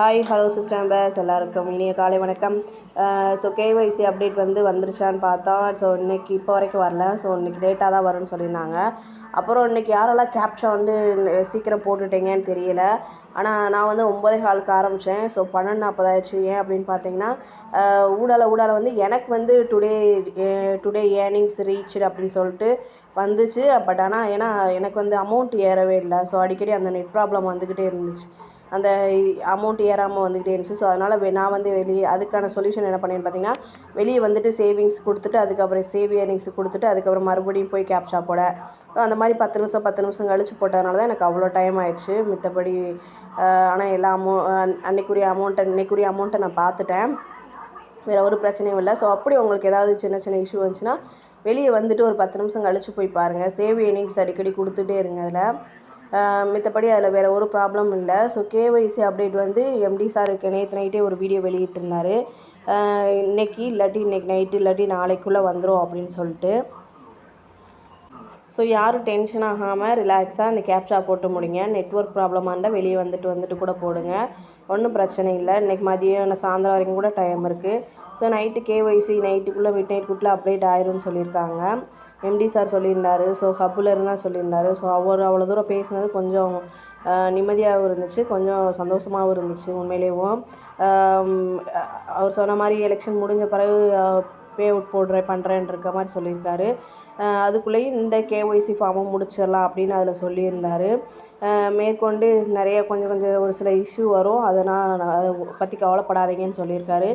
Hi hello sister members எல்லாருக்கும் இனிய காலை வணக்கம். ஸோ கேஒய்சி அப்டேட் வந்து வந்துருச்சான்னு பார்த்தா ஸோ இன்றைக்கி இப்போ வரைக்கும் வரல. ஸோ இன்றைக்கி லேட்டாக தான் வரும்னு சொல்லியிருந்தாங்க. அப்புறம் இன்றைக்கி யாரெல்லாம் கேப்ஷா வந்து சீக்கிரம் போட்டுட்டீங்கன்னு தெரியல. ஆனால் நான் வந்து ஒம்பதே காலுக்கு ஆரம்பித்தேன் ஸோ பன்னெண்டு நாற்பதாயிடுச்சு ஏன் அப்படின்னு பார்த்தீங்கன்னா ஊடால ஊடால வந்து எனக்கு வந்து டுடே டுடே ஏர்னிங்ஸ் ரீச்சு அப்படின்னு சொல்லிட்டு வந்துச்சு. பட் ஆனால் ஏன்னா எனக்கு வந்து அமௌண்ட் ஏறவே இல்லை. ஸோ அடிக்கடி அந்த நெட் ப்ராப்ளம் வந்துக்கிட்டே இருந்துச்சு. அந்த அமௌண்ட் ஏறாமல் வந்துக்கிட்டே இருந்துச்சு. ஸோ அதனால் நான் வந்து வெளியே அதுக்கான சொல்யூஷன் என்ன பண்ணேன்னு பார்த்தீங்கன்னா வெளியே வந்துட்டு சேவிங்ஸ் கொடுத்துட்டு அதுக்கப்புறம் சேவ் இயர்னிங்ஸ் கொடுத்துட்டு அதுக்கப்புறம் மறுபடியும் போய் கேப்ஷா போட அந்த மாதிரி பத்து நிமிஷம் பத்து நிமிஷம் கழிச்சு போட்டதுனால தான் எனக்கு அவ்வளோ டைம் ஆயிடுச்சு. மித்தபடி ஆனால் எல்லா அமௌ அன்னைக்குரிய அமௌண்ட்டை இன்னைக்குரிய அமௌண்ட்டை நான் பார்த்துட்டேன் வேறு ஒரு பிரச்சனையும் இல்லை. ஸோ அப்படி உங்களுக்கு ஏதாவது சின்ன சின்ன இஷ்யூ வந்துச்சுன்னா வெளியே வந்துட்டு ஒரு பத்து நிமிஷம் கழிச்சு போய் பாருங்கள் சேவ் இயர்னிங்ஸ் அடிக்கடி கொடுத்துட்டே இருங்க அதில். மத்தபடி அதில் வேறு ஒரு ப்ராப்ளம் இல்லை. ஸோ கேஒய்சி அப்டேட் வந்து எம்டி சாருக்கு நேற்று நைட்டே ஒரு வீடியோ வெளியிட்டிருந்தார். இன்றைக்கி இல்லாட்டி இன்றைக்கி நைட்டு இல்லாட்டி நாளைக்குள்ளே வந்துடும் அப்படின்னு சொல்லிட்டு. ஸோ யாரும் டென்ஷன் ஆகாமல் ரிலாக்ஸாக அந்த கேப்சா போட்டு முடிங்க. நெட்ஒர்க் ப்ராப்ளமாக இருந்தால் வெளியே வந்துட்டு வந்துட்டு கூட போடுங்க. ஒன்றும் பிரச்சனை இல்லை. இன்றைக்கி மதியம் சாயந்தரம் வரைக்கும் கூட டைம் இருக்குது ஸோ நைட்டு கேஒய்சி நைட்டுக்குள்ளே மிட் நைட்டுக்குள்ளே அப்டேட் ஆயிரும்னு சொல்லியிருக்காங்க. எம்டி சார் சொல்லியிருந்தாரு. ஸோ ஹப்பில் இருந்தால் சொல்லியிருந்தாரு. ஸோ அவர் அவ்வளோ தூரம் பேசினது கொஞ்சம் நிம்மதியாகவும் இருந்துச்சு. கொஞ்சம் சந்தோஷமாகவும் இருந்துச்சு உண்மையிலேயும். அவர் சொன்ன மாதிரி எலெக்ஷன் முடிஞ்ச பிறகு பே அவுட் போடுறேன் பண்ணுறேன்ற மாதிரி சொல்லியிருக்காரு. அதுக்குள்ளேயும் இந்த கேஒய்சி ஃபார்மும் முடிச்சிடலாம் அப்படின்னு அதில் சொல்லியிருந்தார். மேற்கொண்டு நிறைய கொஞ்சம் கொஞ்சம் ஒரு சில இஷ்யூ வரும். அதனால் அதை பற்றி கவலைப்படாதீங்கன்னு சொல்லியிருக்காரு.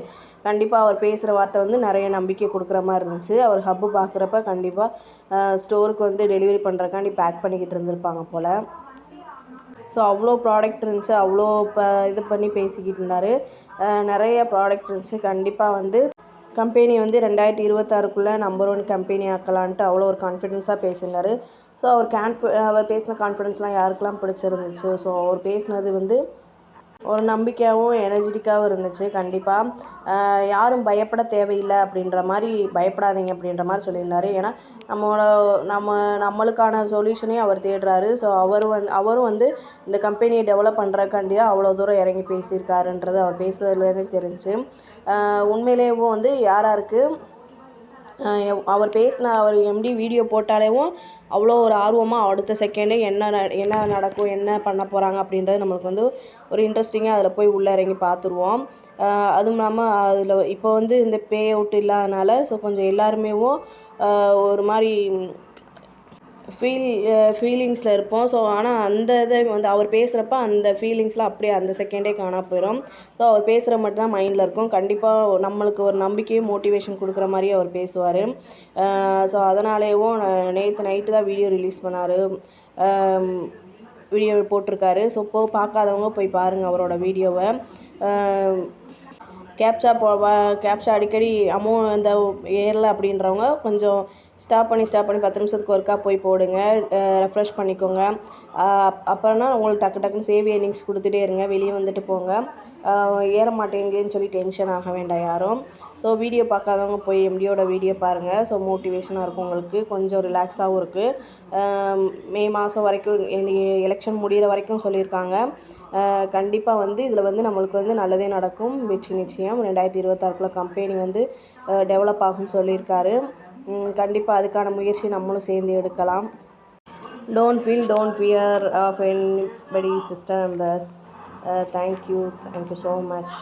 கண்டிப்பாக அவர் பேசுகிற வார்த்தை வந்து நிறைய நம்பிக்கை கொடுக்குற மாதிரி இருந்துச்சு. அவர் ஹப்பு பார்க்குறப்ப கண்டிப்பாக ஸ்டோருக்கு வந்து டெலிவரி பண்ணுறக்காண்டி பேக் பண்ணிக்கிட்டு இருந்திருப்பாங்க போல். ஸோ அவ்வளோ ப்ராடக்ட் இருந்துச்சு. அவ்வளோ இப்போ இது பண்ணி பேசிக்கிட்டு இருந்தார். நிறைய ப்ராடக்ட் இருந்துச்சு. கண்டிப்பாக வந்து கம்பெனி வந்து ரெண்டாயிரத்தி இருபத்தாறுக்குள்ளே நம்பர் ஒன் கம்பெனி ஆக்கலான்ட்டு அவ்வளோ ஒரு கான்ஃபிடென்ஸாக பேசியிருந்தார் ஸோ அவர் கான்ஃபி அவர் பேசின கான்ஃபிடென்ஸ்லாம் யாருக்கெல்லாம் பிடிச்சிருந்துச்சு? ஸோ அவர் பேசினது வந்து ஒரு நம்பிக்கையாகவும் எனர்ஜெட்டிக்காகவும் இருந்துச்சு. கண்டிப்பாக யாரும் பயப்பட தேவையில்லை அப்படின்ற மாதிரி பயப்படாதீங்க அப்படின்ற மாதிரி சொல்லியிருந்தாரு. ஏன்னா நம்மளோட நம்ம நம்மளுக்கான சொல்யூஷனையும் அவர் தேடுறாரு. ஸோ அவர் வந்து அவரும் வந்து இந்த கம்பெனியை டெவலப் பண்ணுறக்காண்டி தான் அவ்வளோ தூரம் இறங்கி பேசியிருக்காருன்றது அவர் பேசுகிறதுலேருந்து தெரிஞ்சு. உண்மையிலேயும் வந்து யாராருக்கு அவர் பேசின அவர் எம்டி வீடியோ போட்டாலேவும் அவ்வளோ ஒரு ஆர்வமாக அடுத்த செகண்டே என்ன என்ன நடக்கும் என்ன பண்ண போகிறாங்க அப்படின்றது நம்மளுக்கு வந்து ஒரு இன்ட்ரெஸ்டிங்காக அதில் போய் உள்ளே இறங்கி பார்த்துருவோம் அதுவும் இல்லாமல் அதில் இப்போ வந்து இந்த பே அவுட் இல்லாதனால ஸோ கொஞ்சம் எல்லாருமேவும் ஒரு மாதிரி ஃபீல் uh, ஃபீலிங்ஸில் இருப்போம். ஸோ ஆனால் அந்த இதை வந்து அவர் பேசுகிறப்ப அந்த ஃபீலிங்ஸ்லாம் அப்படியே அந்த செகண்டே காணா போயிடும் ஸோ அவர் பேசுகிற மட்டும் தான் மைண்டில் இருக்கும். கண்டிப்பாக நம்மளுக்கு ஒரு நம்பிக்கையும் மோட்டிவேஷன் கொடுக்குற மாதிரியே அவர் பேசுவார். ஸோ அதனாலேயும் நேற்று நைட்டு தான் வீடியோ ரிலீஸ் பண்ணார். வீடியோ போட்டிருக்காரு. ஸோ போ பார்க்காதவங்க போய் பாருங்கள் அவரோட வீடியோவை கேப்சா போ கேப்சா அடிக்கடி அமௌண்ட் அந்த ஏறல அப்படின்றவங்க கொஞ்சம் ஸ்டாப் பண்ணி ஸ்டாப் பண்ணி பத்து நிமிஷத்துக்கு ஒருக்கா போய் போடுங்க. ரெஃப்ரெஷ் பண்ணிக்கோங்க. அப்புறம்னா உங்களுக்கு டக்கு டக்குன்னு சேவ் ஏர்னிங்ஸ் கொடுத்துட்டே இருங்க. வெளியே வந்துட்டு போங்க. ஏற மாட்டேங்குதுன்னு சொல்லி டென்ஷன் ஆக வேண்டாம் யாரும். ஸோ வீடியோ பார்க்காதவங்க போய் எம்டியோட வீடியோ பாருங்கள் ஸோ மோட்டிவேஷனாக இருக்கும் உங்களுக்கு. கொஞ்சம் ரிலாக்ஸாகவும் இருக்குது மே மாதம் வரைக்கும் எலெக்ஷன் முடிகிற வரைக்கும் சொல்லியிருக்காங்க. கண்டிப்பாக வந்து இதில் வந்து நம்மளுக்கு வந்து நல்லதே நடக்கும். வெற்றி நிச்சயம். ரெண்டாயிரத்தி இருபத்தாறுக்குள்ள கம்பெனி வந்து டெவலப் ஆகும்னு சொல்லியிருக்காரு. கண்டிப்பாக அதுக்கான முயற்சி நம்மளும் சேர்ந்து எடுக்கலாம். Don't feel don't fear of என் படி and bus thank you thank you so much